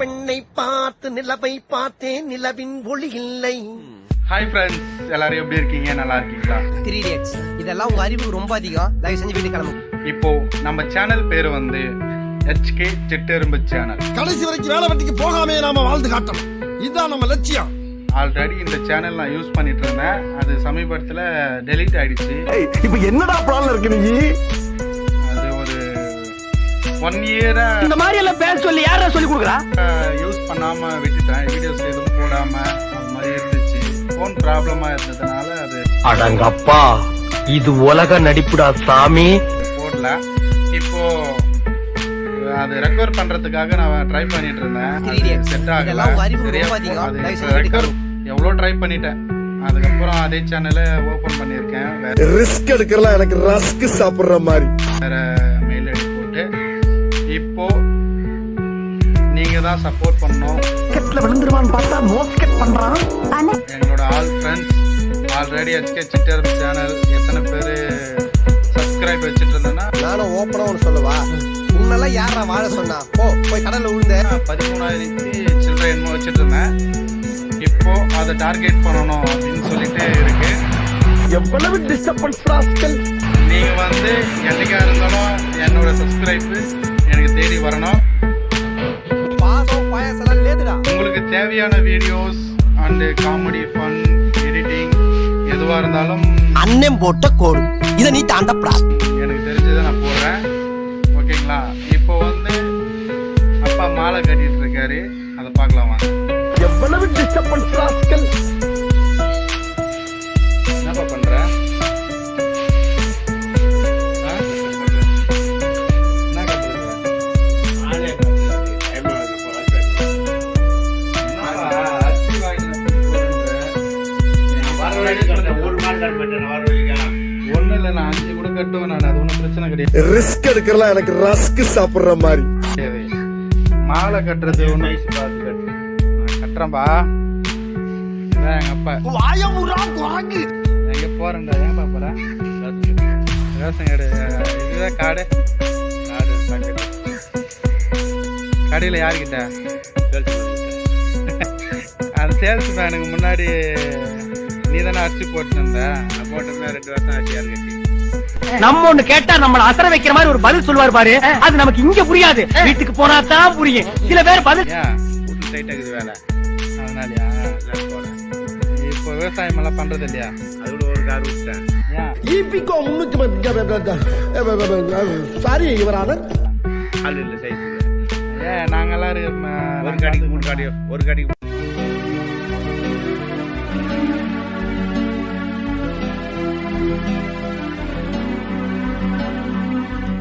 பெண்ணை பார்த்து நிலவை பார்த்தேன் நிலவின் ஒளி இல்லை. ஹாய் ஃப்ரெண்ட்ஸ் எல்லாரும் எப்படி இருக்கீங்க? நல்லா இருக்கீங்களா? த்ரீ டேட்ஸ் இதெல்லாம் உங்க அறிவு ரொம்ப அதிகம். தயவு செஞ்சு வீட்டுக்கு கிளம்பு. இப்போ நம்ம சேனல் பேர் வந்து HK சிட்டெரும்பு சேனல் கடைசி வரைக்கும் வேலை வெட்டிக்கு போகாமே நாம வாழ்ந்து காட்டணும். இதுதான் நம்ம லட்சியம். ஆல்ரெடி இந்த சேனல் நான் யூஸ் பண்ணிட்டு இருந்தேன். அது சமீபத்தில் டெலீட் ஆயிடுச்சு. இப்ப என்னடா பிளான்ல இருக்கு நீ? ஒன் இயரா இந்த மாதிரி எல்லாம் பேச சொல்லி யாரா சொல்லி கொடுக்குறா? யூஸ் பண்ணாம விட்டுட்டேன். வீடியோஸ் எதுவும் போடாம அது மாதிரி இருந்துச்சு. ஃபோன் ப்ராப்ளமா இருந்ததுனால அது அடங்கப்பா. இது உலக நடிப்புடா சாமி. போடல. இப்போ அது ரெக்கவர் பண்றதுக்காக நான் ட்ரை பண்ணிட்டு இருந்தேன். செட் ஆகல. ரெக்கவர் எவ்வளோ ட்ரை பண்ணிட்டேன். அதுக்கப்புறம் அதே சேனலை ஓபன் பண்ணியிருக்கேன். வேற ரிஸ்க் எடுக்கிறலாம் எனக்கு ரஸ்க் சாப்பிடுற மாதிரி. வேற நீங்க தான் சப்போர்ட் பண்ணணும். கெட்ல விழுந்துருவான்னு பார்த்தா மோஸ்கெட் பண்றான். எங்களோட all friends already HK sitter channel எத்தனை பேர் சப்ஸ்கிரைப் வச்சுட்டு இருந்தேன்னா நானும் ஓப்பனா ஒன்று சொல்லவா? முன்னெல்லாம் யாரா வாழ சொன்னா? போ போய் கடல்ல விழுந்த. நான் பதிமூணாயிரத்தி சில்லறை என்னமோ வச்சுட்டு இருந்தேன் இப்போ அதை டார்கெட் பண்ணணும் அப்படின்னு சொல்லிட்டு இருக்கு. எவ்வளவு டிஸ்டர்பன்ஸ் ராஸ்கல் நீங்க வந்து என்னைக்கா இருந்தாலும் என்னோட சப்ஸ்கிரைப் எனக்கு தேடி வரணும். தேவையான videos and comedy fun editing எதுவாக இருந்தாலும் அண்ணன் போட்ட கோடு. இதை நீ தாண்டப்படாது. எனக்கு தெரிஞ்சதை நான் போடுறேன். ஓகேங்களா? இப்போ வந்து அப்பா மாலை கட்டிட்டு இருக்காரு. அதை பார்க்கலாம் வாங்க. எவ்வளவு டிஸ்டர்பன்ஸ் ஒண்ணும் இல்ல நான் அஞ்சு கூட கட்டுவேன் நான் அது ஒண்ணும் பிரச்சனை கிடையாது. ரிஸ்க் எடுக்கிறலாம் எனக்கு ரஸ்க் சாப்பிடுற மாதிரி. மாலை கட்டுறது ஒண்ணு. நான் கட்டுறேன்பா. இதான் எங்க அப்பா. எங்க போறேன்டா ஏன் பாப்பற ரேஷன் கார்டு இதுதான் கார்டு பாக்கெட் கடையில் யாருக்கிட்ட அந்த சேல்ஸ் மேனுக்கு முன்னாடி நீ தானே அரிசி போட்டுருந்த போட்டு ரெண்டு வருஷம் ஆச்சு யாரு கட்டி நம்ம ஒண்ணு கேட்டா நம்மள அசர வைக்கிற மாதிரி ஒரு பதில் சொல்லுவார் பாரு. அது நமக்கு இங்க புரியாது. வீட்டுக்கு போனா தான் புரியும். சில பேர் பதில் ஏன்? வீட்டில் டைட் ஆகுது வேலை. அதனாலயா? இப்போ விவசாயம் எல்லாம் பண்றது இல்லையா? அதோட ஒரு கார் விட்டேன் ஈபிகோ முன்னூத்தி சாரி இவரான? ஏன்? நாங்கெல்லாம் இருக்கிற ஒரு காடிக்கு மூணு காடி ஒரு காடிக்கு